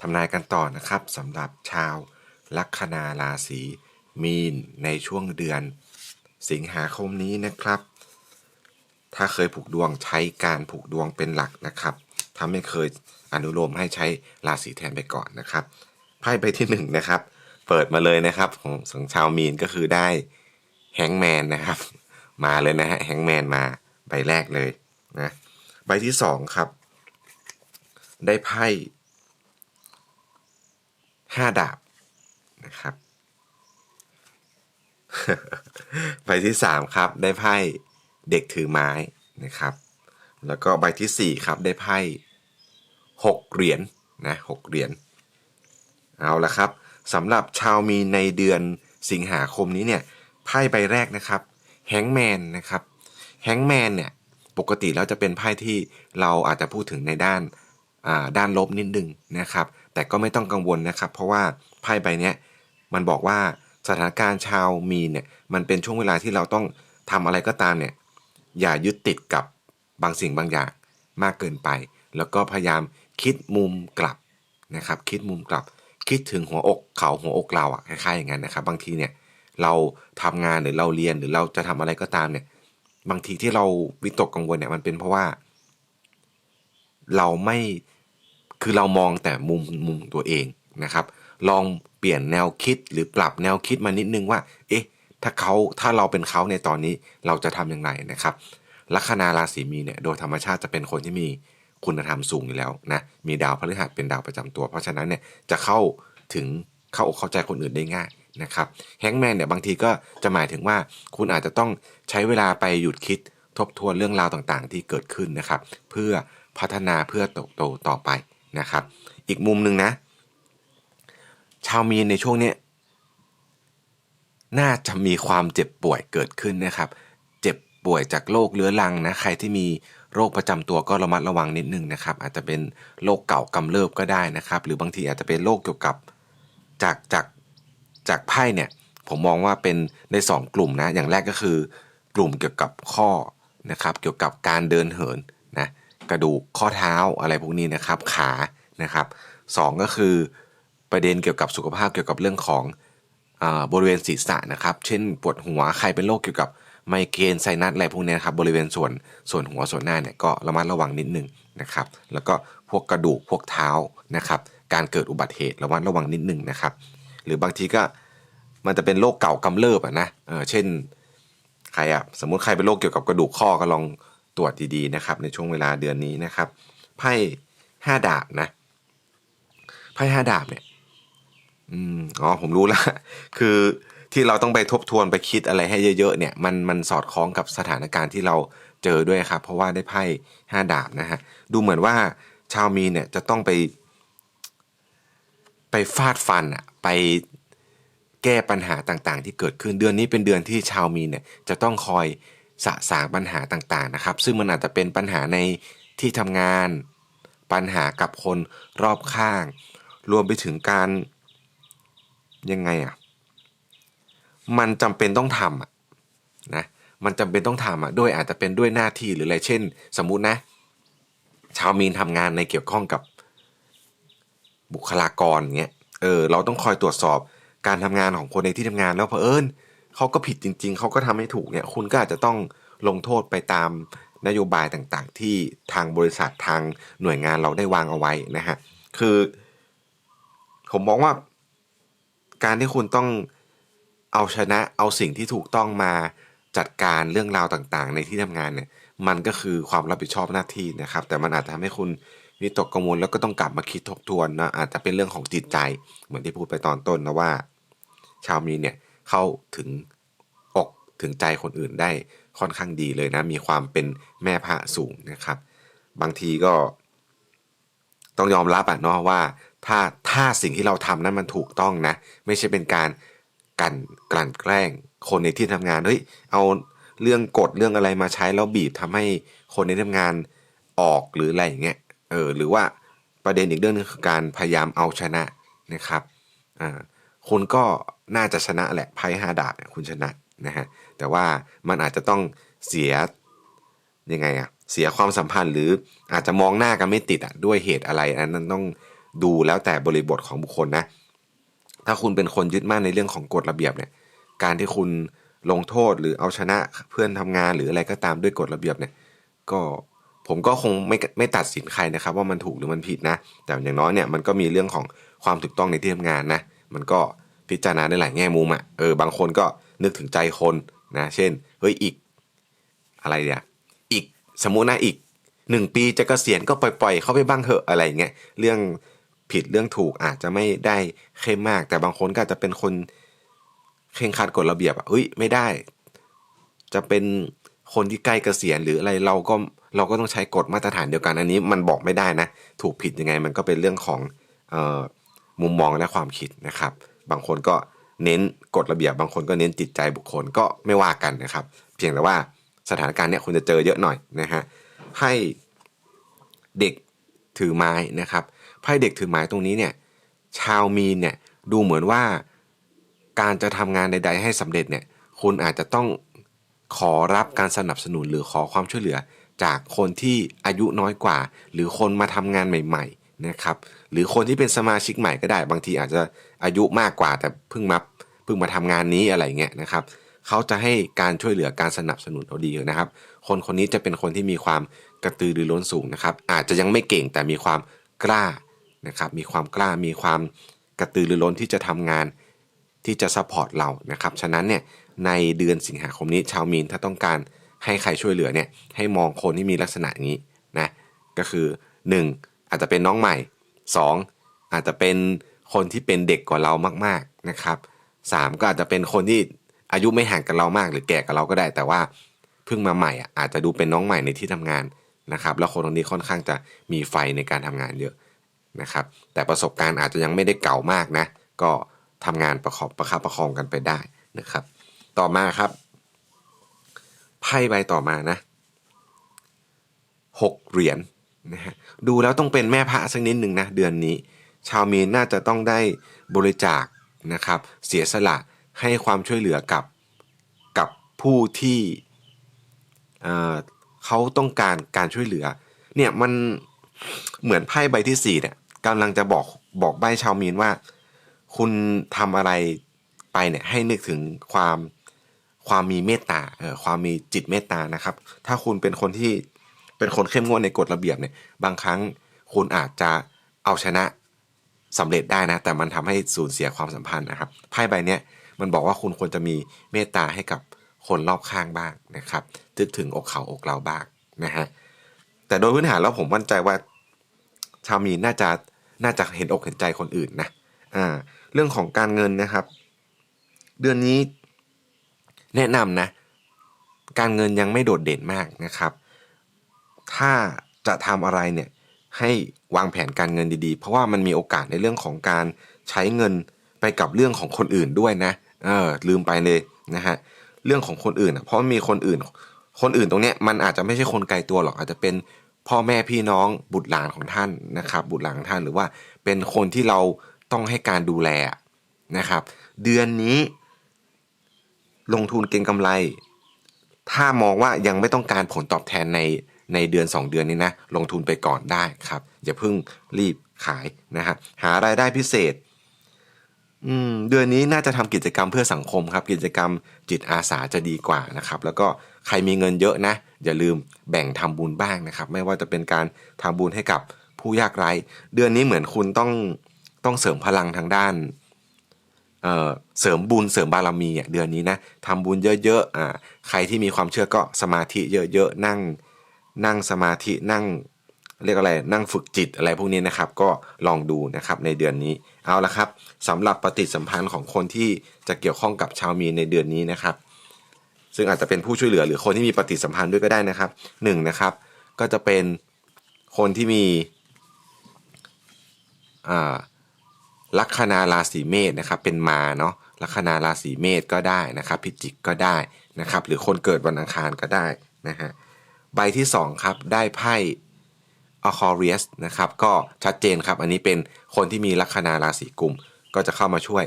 ทำนายกันต่อนะครับสำหรับชาวลัคนาราศีมีนในช่วงเดือน สิงหาคมนี้นะครับ ถ้าเคยผูกดวงใช้การผูกดวงเป็นหลักนะครับ ถ้าไม่เคยอนุโลมให้ใช้ราศีแทนไปก่อนนะครับไพ่ใบที่หนึ่งนะครับ เปิดมาเลยนะครับของของชาวมีนก็คือได้แฮงแมนนะครับ มาเลยนะฮะแฮงแมนมาใบแรกเลยนะใบที่สองครับ ได้ไพ่ ห้าดาบนะครับ ใบที่สามครับได้ไพ่เด็กถือไม้นะครับ แล้วก็ใบที่สี่ครับได้ไพ่หกเหรียญนะหกเหรียญเอาละครับสำหรับชาวมีในเดือนสิงหาคมนี้เนี่ยไพ่ใบแรกนะครับแฮงแมนนะครับแฮงแมนเนี่ยปกติแล้วจะเป็นไพ่ที่เราอาจจะพูดถึงในด้านด้านลบนิดนึงนะครับ แต่ก็ไม่ต้องกังวลนะครับ เพราะว่าไพ่ใบนี้มันบอกว่าสถานการณ์ชาวมีนเนี่ยมันเป็นช่วงเวลาที่เราต้องทำอะไรก็ตามเนี่ยอย่ายึดติดกับบางสิ่งบางอย่างมากเกินไป แล้วก็พยายามคิดมุมกลับนะครับคิดมุมกลับ คิดถึงหัวอกเขาหัวอกเราอะคล้ายๆอย่างนั้นนะครับ บางทีเนี่ยเราทำงานหรือเราเรียนหรือเราจะทำอะไรก็ตามเนี่ยบางทีที่เราวิตกกังวลเนี่ยมันเป็นเพราะว่า เราไม่ คือเรามองแต่มุมมุมตัวเองนะครับ ลองเปลี่ยนแนวคิดหรือปรับแนวคิดมานิดนึงว่า เอ๊ะ ถ้าเขาถ้าเราเป็นเขาในตอนนี้เราจะทำอย่างไรนะครับ ลัคนาราศีมีเนี่ยโดยธรรมชาติจะเป็นคนที่มีคุณธรรมสูงอยู่แล้วนะ มีดาวพฤหัสเป็นดาวประจำตัว เพราะฉะนั้นเนี่ยจะเข้าถึงเข้าอกเข้าใจคนอื่นได้ง่ายนะครับแฮงแมนเนี่ยบางทีก็จะหมายถึงว่าคุณอาจจะต้องใช้เวลาไปหยุดคิดทบทวนเรื่องราวต่างๆ ที่เกิดขึ้นนะครับ เพื่อพัฒนาเพื่อโตโตต่อไป นะครับ อีกมุมหนึ่งนะ ชาวมีนในช่วงนี้น่าจะมีความเจ็บป่วยเกิดขึ้นนะครับ เจ็บป่วยจากโรคเรื้อรังนะ ใครที่มีโรคประจำตัวก็ระมัดระวังนิดนึงนะครับ อาจจะเป็นโรคเก่ากำเริบก็ได้นะครับ หรือบางทีอาจจะเป็นโรคเกี่ยวกับจากจากจากไพ่เนี่ยผมมองว่าเป็นในสองกลุ่มนะ อย่างแรกก็คือกลุ่มเกี่ยวกับข้อนะครับ เกี่ยวกับการเดินเหิน กระดูกข้อเท้าอะไรพวกนี้นะครับขานะครับสองก็คือประเด็นเกี่ยวกับสุขภาพเกี่ยวกับเรื่องของอบริเวณศีรษะนะครับ เช่นปวดหัวใครเป็นโรคเกี่ยวกับไมเกรนไซนัสอะไรพวกนี้นะครับบริเวณส่วนส่วนหัวส่วนหน้าเนี่ยก็ระมัดระวังนิดนึงนะครับแล้วก็พวกกระดูกพวกเท้านะครับการเกิดอุบัติเหตุระมัดระวังนิดนึงนะครับ หรือบางทีก็มันจะเป็นโรคเก่ากำเริบอะนะเออเช่นใครอะสมมุติใครเป็นโรคเกี่ยวกับกระดูกข้อก็ลอง ตรวจดีๆนะครับในช่วงเวลาเดือนนี้นะครับไพ่ห้าดาบนะไพ่ห้าดาบเนี่ยอืมอ๋อผมรู้ล้วคือที่เราต้องไปทบทวนไปคิดอะไรให้เยอะๆเนี่ยมันมันสอดคล้องกับสถานการณ์ที่เราเจอด้วยครับ เพราะว่าได้ไพ่ห้าดาบนะฮะดูเหมือนว่าชาวมีเนี่ยจะต้องไป ไปฟาดฟันอะไปแก้ปัญหาต่างๆ ที่เกิดขึ้นเดือนนี้เป็นเดือนที่ชาวมีเนี่ยจะต้องคอย สะสางปัญหาต่างๆนะครับ ซึ่งมันอาจจะเป็นปัญหาในที่ทำงาน ปัญหากับคนรอบข้าง รวมไปถึงการยังไงอะมันจำเป็นต้องทำอะนะมันจำเป็นต้องทำอะด้วยอาจจะเป็นด้วยหน้าที่หรืออะไรเช่น สมมุตินะ ชาวมีนทำงานในเกี่ยวข้องกับบุคลากรเงี้ยเออเราต้องคอยตรวจสอบการทำงานของคนในที่ทำงานแล้วเผอิญ เขาก็ผิดจริง ๆ เขาก็ทำให้ถูกเนี่ย คุณก็อาจจะต้องลงโทษไปตามนโยบายต่างๆ ที่ทางบริษัททางหน่วยงานเราได้วางเอาไว้นะฮะ คือ ผมมองว่า การที่คุณต้องเอาชนะเอาสิ่งที่ถูกต้องมาจัดการเรื่องราวต่างๆ ในที่ทำงานเนี่ย มันก็คือความรับผิดชอบหน้าที่นะครับ แต่มันอาจจะทำให้คุณวิตกกังวลแล้วก็ต้องกลับมาคิดทบทวนนะอาจจะเป็นเรื่องของจิตใจ เหมือนที่พูดไปตอนต้นนะว่า ชาวมีเนี่ย เข้าถึงอกถึงใจคนอื่นได้ค่อนข้างดีเลยนะ มีความเป็นแม่พระสูงนะครับ บางทีก็ ต้องยอมรับอะเนาะว่า ถ้าถ้าสิ่งที่เราทำนั้นมันถูกต้องนะ ไม่ใช่เป็นการกันกลั่นแกล้ง คนในที่ทำงานเฮ้ยเอาเรื่องกฎเรื่องอะไรมาใช้แล้วบีบทำให้คนในที่ทำงานออกหรืออะไรอย่างเงี้ยเออหรือว่าประเด็นอีกเรื่องหนึงคือการพยายามเอาชนะนะครับอ่า คุณก็น่าจะชนะแหละไพ่ห้าดาบเนี่ยคุณชนะนะฮะแต่ว่ามันอาจจะต้องเสียยังไงอะเสียความสัมพันธ์หรืออาจจะมองหน้ากันไม่ติดอะด้วยเหตุอะไรอันนั้นต้องดูแล้วแต่บริบทของบุคคลนะ ถ้าคุณเป็นคนยึดมั่นในเรื่องของกฎระเบียบเนี่ย การที่คุณลงโทษหรือเอาชนะเพื่อนทำงานหรืออะไรก็ตามด้วยกฎระเบียบเนี่ย ก็ผมก็คงไม่ไม่ตัดสินใครนะครับ ว่ามันถูกหรือมันผิดนะ แต่อย่างน้อยเนี่ยมันก็มีเรื่องของความถูกต้องในที่ทำงานนะ มันก็พิจารณาได้หลายแง่มุมอะ่ะเออบางคนก็นึกถึงใจคนนะเช่นเฮ้ยอีกอะไรเนี่ยอีกสมมุตินะอีกหนึ่งปีจะเกษียณก็ปล่อยๆ เข้าไปบ้างเถอะอะไรเงี้ยเรื่องผิดเรื่องถูกอาจจะไม่ได้เข้มมาก แต่บางคนก็อาจจะเป็นคนเคร่งครัดกฎระเบียบอะเฮ้ยไม่ได้ จะเป็นคนที่ใกล้เกษียณหรืออะไรเราก็เราก็ต้องใช้กฎมาตรฐานเดียวกันอันนี้มันบอกไม่ได้นะ ถูกผิดยังไงมันก็เป็นเรื่องของเออ มุมมองและความคิดนะครับ บางคนก็เน้นกฎระเบียบบางคนก็เน้นจิตใจบุคคลก็ไม่ว่ากันนะครับ เพียงแต่ว่าสถานการณ์เนี้ยคุณจะเจอเยอะหน่อยนะฮะไพ่เด็กถือไม้นะครับไพ่เด็กถือไม้ตรงนี้เนี่ยชาวมีนเนี่ยดูเหมือนว่าการจะทำงานใด ๆ ให้สำเร็จเนี่ยคุณอาจจะต้องขอรับการสนับสนุนหรือขอความช่วยเหลือ จากคนที่อายุน้อยกว่า หรือคนมาทำงานใหม่ ๆนะครับ รือคนที่เป็นสมาชิกใหม่ก็ได้ บางทีอาจจะอายุมากกว่าแต่เพิ่งมาเพิ่งมาทำงานนี้อะไรเงี้ยนะครับเขาจะให้การช่วยเหลือการสนับสนุนเราดีนะครับ คนคนนี้จะเป็นคนที่มีความกระตือรือร้นสูงนะครับ อาจจะยังไม่เก่งแต่มีความกล้านะครับ มีความกล้ามีความกระตือรือร้นที่จะทำงานที่จะซัพพอร์ตเรานะครับ ฉะนั้นเนี่ยในเดือนสิงหาคมนี้ชาวมีนถ้าต้องการให้ใครช่วยเหลือเนี่ยให้มองคนที่มีลักษณะนี้นะก็คือ 1. อาจจะเป็นน้องใหม่ 2. อาจจะเป็นคนที่เป็นเด็กกว่าเรามากๆนะครับ 3. ก็อาจจะเป็นคนที่อายุไม่ห่างกับเรามาก หรือแก่กับเราก็ได้ แต่ว่าเพิ่งมาใหม่อะอาจจะดูเป็นน้องใหม่ในที่ทำงานนะครับ แล้วคนตรงนี้ค่อนข้างจะมีไฟในการทำงานเยอะนะครับ แต่ประสบการณ์อาจจะยังไม่ได้เก่ามากนะ ก็ทำงานประคอบประคับประคองกันไปได้นะครับ ต่อมาครับไพ่ใบต่อมานะหกเหรียญ นะฮะดูแล้วต้องเป็นแม่พระสักนิดหนึ่งนะเดือนนี้ ชาวมีนน่าจะต้องได้บริจาคนะครับ เสียสละให้ความช่วยเหลือกับกับผู้ที่เอ่อเขาต้องการการช่วยเหลือเนี่ยมันเหมือนไพ่ใบที่สี่เนี่ยกำลังจะบอกบอกใบชาวมีนว่า คุณทำอะไรไปเนี่ยให้นึกถึงความความมีเมตตาเออความมีจิตเมตตานะครับ ถ้าคุณเป็นคนที่ เป็นคนเข้มงวดในกฎระเบียบเนี่ย บางครั้งคุณอาจจะเอาชนะสำเร็จได้นะ แต่มันทำให้สูญเสียความสัมพันธ์นะครับไพ่ใบเนี้ยมันบอกว่าคุณควรจะมีเมตตาให้กับคนรอบข้างบ้างนะครับนึกถึงอกเขาอกเราบ้างนะฮะแต่โดยพื้นฐานแล้วผมมั่นใจว่าชาวมีนน่าจะน่าจะเห็นอกเห็นใจคนอื่นนะอ่าเรื่องของการเงินนะครับ เดือนนี้แนะนำนะ การเงินยังไม่โดดเด่นมากนะครับ ถ้าจะทำอะไรเนี่ยให้วางแผนการเงินดีๆ เพราะว่ามันมีโอกาสในเรื่องของการใช้เงินไปกับเรื่องของคนอื่นด้วยนะ เออลืมไปเลยนะฮะเรื่องของคนอื่นอะเพราะมีคนอื่น คนอื่นตรงเนี้ยมันอาจจะไม่ใช่คนไกลตัวหรอกอาจจะเป็นพ่อแม่พี่น้องบุตรหลานของท่านนะครับ บุตรหลานของท่านหรือว่าเป็นคนที่เราต้องให้การดูแลนะครับ เดือนนี้ ลงทุนเก็งกำไร ถ้ามองว่ายังไม่ต้องการผลตอบแทนใน ในเดือน 2 เดือนนี้นะลงทุนไปก่อนได้ครับ อย่าเพิ่งรีบขายนะครับหารายได้พิเศษเดือนนี้น่าจะทำกิจกรรมเพื่อสังคมครับ กิจกรรมจิตอาสาจะดีกว่านะครับ แล้วก็ใครมีเงินเยอะนะ อย่าลืมแบ่งทำบุญบ้างนะครับ ไม่ว่าจะเป็นการทำบุญให้กับผู้ยากไร้ เดือนนี้เหมือนคุณต้องต้องเสริมพลังทางด้านเเสริมบุญเสริมบารมีเดือนนี้นะทำบุญเยอะๆอ่าใครที่มีความเชื่อก็สมาธิเยอะๆนั่ง นั่งสมาธินั่งเรียกอะไรนั่งฝึกจิตอะไรพวกนี้นะครับ ก็ลองดูนะครับในเดือนนี้เอาละครับสำหรับปฏิสัมพันธ์ของคนที่จะเกี่ยวข้องกับชาวมีในเดือนนี้นะครับ ซึ่งอาจจะเป็นผู้ช่วยเหลือหรือคนที่มีปฏิสัมพันธ์ด้วยก็ได้นะครับหนึ่งนะครับ ก็จะเป็นคนที่มีลัคนาราศีเมษนะครับ เป็นมาเนาะลัคนาราศีเมษก็ได้นะครับ พิจิกก็ได้นะครับ หรือคนเกิดวันอังคารก็ได้นะฮะ ใบที่ 2 ครับ ได้ไพ่อคอเรียสนะครับ ก็ชัดเจนครับ อันนี้เป็นคนที่มีลัคนาราศีกุม ก็จะเข้ามาช่วย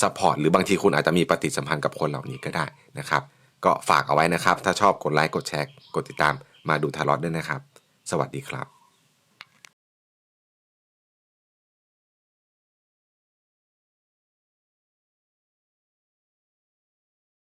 สปอร์ตหรือบางทีคุณอาจจะมีปฏิสัมพันธ์กับคนเหล่านี้ก็ได้นะครับ ก็ฝากเอาไว้นะครับ ถ้าชอบกดไลค์กดแชร์กดติดตามมาดูทารอตด้วยนะครับ สวัสดีครับ